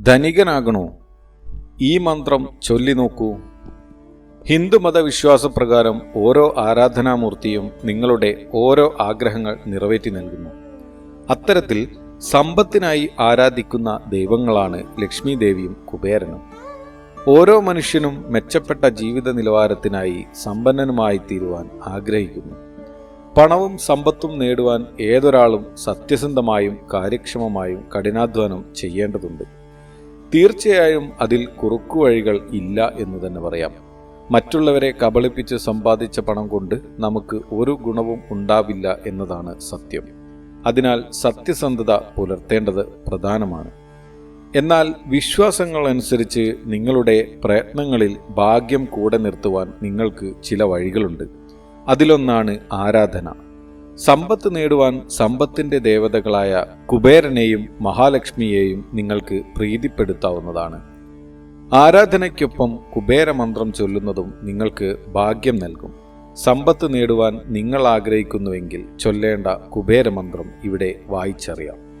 ധനികനാകണോ? ഈ മന്ത്രം ചൊല്ലി നോക്കൂ. ഹിന്ദുമത വിശ്വാസപ്രകാരം ഓരോ ആരാധനാമൂർത്തിയും നിങ്ങളുടെ ഓരോ ആഗ്രഹങ്ങൾ നിറവേറ്റി നൽകുന്നു. അത്തരത്തിൽ സമ്പത്തിനായി ആരാധിക്കുന്ന ദൈവങ്ങളാണ് ലക്ഷ്മി ദേവിയും കുബേരനും. ഓരോ മനുഷ്യനും മെച്ചപ്പെട്ട ജീവിത നിലവാരത്തിനായി സമ്പന്നനുമായി തീരുവാൻ ആഗ്രഹിക്കുന്നു. പണവും സമ്പത്തും നേടുവാൻ ഏതൊരാളും സത്യസന്ധമായും കാര്യക്ഷമമായും കഠിനാധ്വാനം ചെയ്യേണ്ടതുണ്ട്. തീർച്ചയായും അതിൽ കുറുക്കുവഴികൾ ഇല്ല എന്ന് തന്നെ പറയാം. മറ്റുള്ളവരെ കബളിപ്പിച്ച് സമ്പാദിച്ച പണം കൊണ്ട് നമുക്ക് ഒരു ഗുണവും ഉണ്ടാവില്ല എന്നതാണ് സത്യം. അതിനാൽ സത്യസന്ധത പുലർത്തേണ്ടത് പ്രധാനമാണ്. എന്നാൽ വിശ്വാസങ്ങൾ അനുസരിച്ച് നിങ്ങളുടെ പ്രയത്നങ്ങളിൽ ഭാഗ്യം കൂടെ നിർത്തുവാൻ നിങ്ങൾക്ക് ചില വഴികളുണ്ട്. അതിലൊന്നാണ് ആരാധന. സമ്പത്ത് നേടുവാൻ സമ്പത്തിന്റെ ദേവതകളായ കുബേരനെയും മഹാലക്ഷ്മിയെയും നിങ്ങൾക്ക് പ്രീതിപ്പെടുത്താവുന്നതാണ്. ആരാധനയ്ക്കൊപ്പം കുബേരമന്ത്രം ചൊല്ലുന്നതും നിങ്ങൾക്ക് ഭാഗ്യം നൽകും. സമ്പത്ത് നേടുവാൻ നിങ്ങൾ ആഗ്രഹിക്കുന്നുവെങ്കിൽ ചൊല്ലേണ്ട കുബേരമന്ത്രം ഇവിടെ വായിച്ചറിയാം.